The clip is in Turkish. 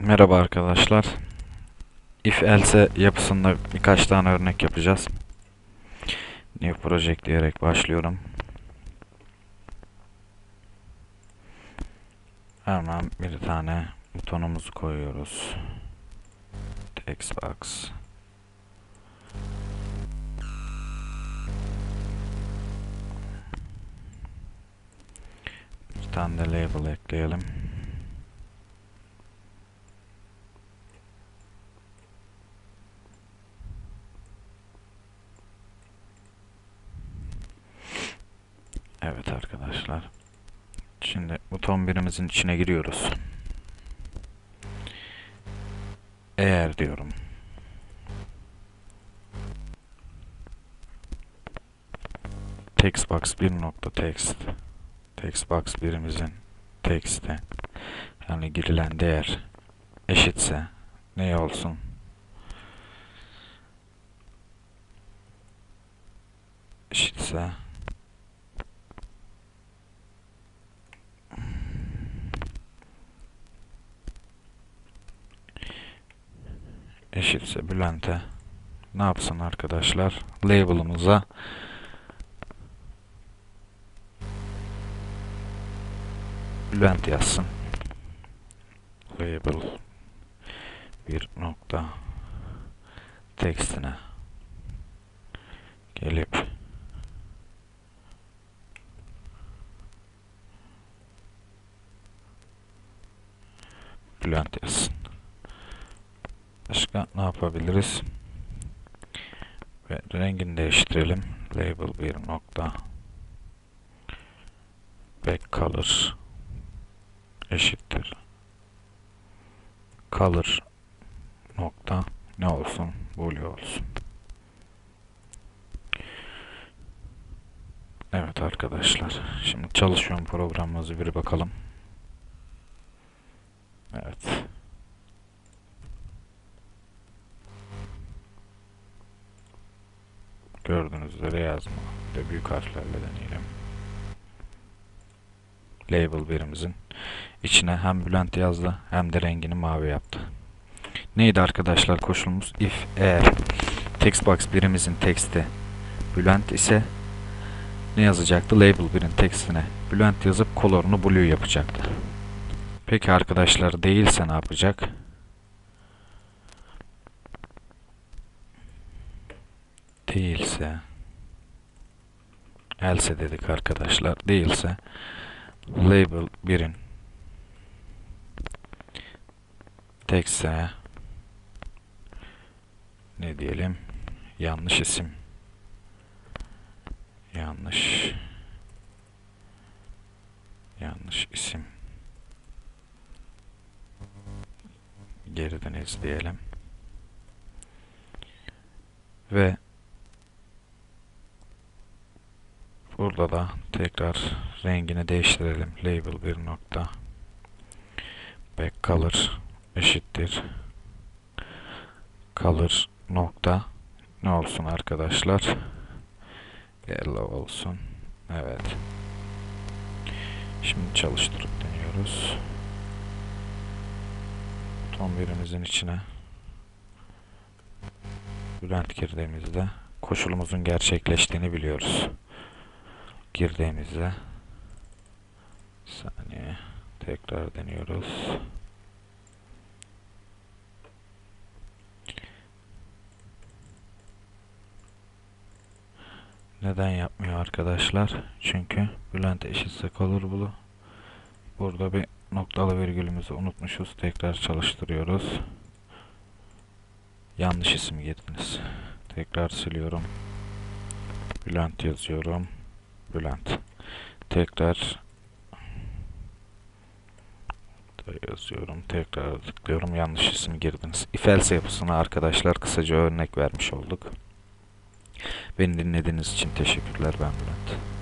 Merhaba arkadaşlar. If else yapısında birkaç tane örnek yapacağız. New project diyerek başlıyorum. Hemen bir tane butonumuzu koyuyoruz. Text box. Bir tane de label ekleyelim. Evet arkadaşlar. Şimdi buton birimizin içine giriyoruz. Eğer diyorum. Textbox bir nokta text. Textbox birimizin text'i yani girilen değer eşitse ne olsun? Eşitse eşitse Bülent'e ne yapsın arkadaşlar? Label'ımıza Bülent yazsın. Label bir nokta tekstine gelip Bülent yazsın. Başka ne yapabiliriz? Ve rengini değiştirelim. Label bir nokta back color eşittir. Color nokta ne olsun? Blue olsun. Evet arkadaşlar. Şimdi çalışıyorum programımızı bir bakalım. Evet. Gördüğünüz üzere yazma. De büyük harflerle deneyelim. Label birimizin içine hem Bülent yazdı hem de rengini mavi yaptı. Neydi arkadaşlar koşulumuz? If eğer textbox birimizin teksti Bülent ise ne yazacaktı? Label birin tekstine Bülent yazıp color'unu blue yapacaktı. Peki arkadaşlar değilse ne yapacak? Değilse else dedik arkadaşlar. Değilse label birin tekstine ne diyelim? Yanlış isim. Yanlış yanlış isim. Geriden izleyelim. Ve burada da tekrar rengini değiştirelim. Label bir nokta back color eşittir color nokta ne olsun arkadaşlar? Yellow olsun. Evet. Şimdi çalıştırıp deniyoruz. Buton birimizin içine Bülent girdiğimizde koşulumuzun gerçekleştiğini biliyoruz. Girdiğimizde saniye tekrar deniyoruz. Neden yapmıyor arkadaşlar? Çünkü Bülent eşitse kalır bulu. Burada bir noktalı virgülümüzü unutmuşuz. Tekrar çalıştırıyoruz. Yanlış isim girdiniz. Tekrar siliyorum. Bülent yazıyorum. Bülent. Tekrar da yazıyorum. Tekrar tıklıyorum. Yanlış isim girdiniz. If else yapısına arkadaşlar kısaca örnek vermiş olduk. Beni dinlediğiniz için teşekkürler ben Bülent.